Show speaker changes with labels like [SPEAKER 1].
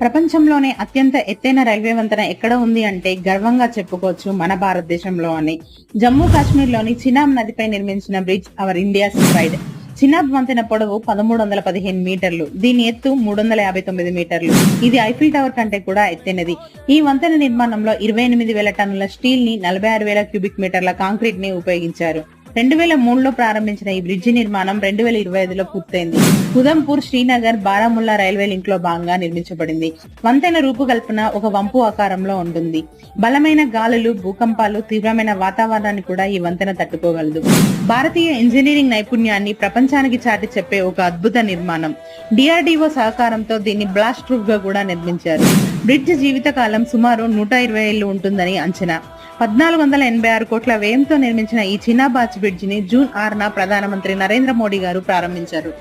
[SPEAKER 1] ప్రపంచంలోనే అత్యంత ఎత్తైన రైల్వే వంతెన ఎక్కడ ఉంది అంటే గర్వంగా చెప్పుకోవచ్చు మన భారతదేశంలో అని. జమ్మూ కాశ్మీర్లోని చినాబ్ నదిపై నిర్మించిన bridge our India pride Chenab వంతెన పొడవు పదమూడు వందల పదిహేను మీటర్లు దీని ఎత్తు మూడు వందల యాభై తొమ్మిది మీటర్లు. ఇది ఐఫిల్ టవర్ కంటే కూడా ఎత్తైనది. ఈ వంతెన నిర్మాణంలో ఇరవై ఎనిమిది వేల టన్నుల స్టీల్ని నలభై ఆరు వేల క్యూబిక్ మీటర్ల కాంక్రీట్ని ఉపయోగించారు. రెండు వేల మూడులో ప్రారంభించిన ఈ బ్రిడ్జి నిర్మాణం రెండు వేల ఇరవై ఐదులో పూర్తయింది. ఉదంపూర్ శ్రీనగర్ బారాముల్లా రైల్వే లింక్లో భాగంగా నిర్మించబడింది. వంతెన రూపకల్పన ఒక వంపు ఆకారంలో ఉంటుంది. బలమైన గాలులు భూకంపాలు తీవ్రమైన వాతావరణాన్ని కూడా ఈ వంతెన తట్టుకోగలదు. భారతీయ ఇంజనీరింగ్ నైపుణ్యాన్ని ప్రపంచానికి చాటి చెప్పే ఒక అద్భుత నిర్మాణం. డిఆర్డిఓ సహకారంతో దీన్ని బ్లాస్ట్ ప్రూఫ్గా కూడా నిర్మించారు. బ్రిడ్జ్ జీవితకాలం సుమారు నూట ఇరవై ఏళ్ళు ఉంటుందని అంచనా. పద్నాలుగు వందల ఎనభై ఆరు కోట్ల వ్యయంతో నిర్మించిన ఈ చిన్నాబాచ్ బ్రిడ్జిని జూన్ ఆరున ప్రధానమంత్రి నరేంద్ర మోడీ గారు ప్రారంభించారు.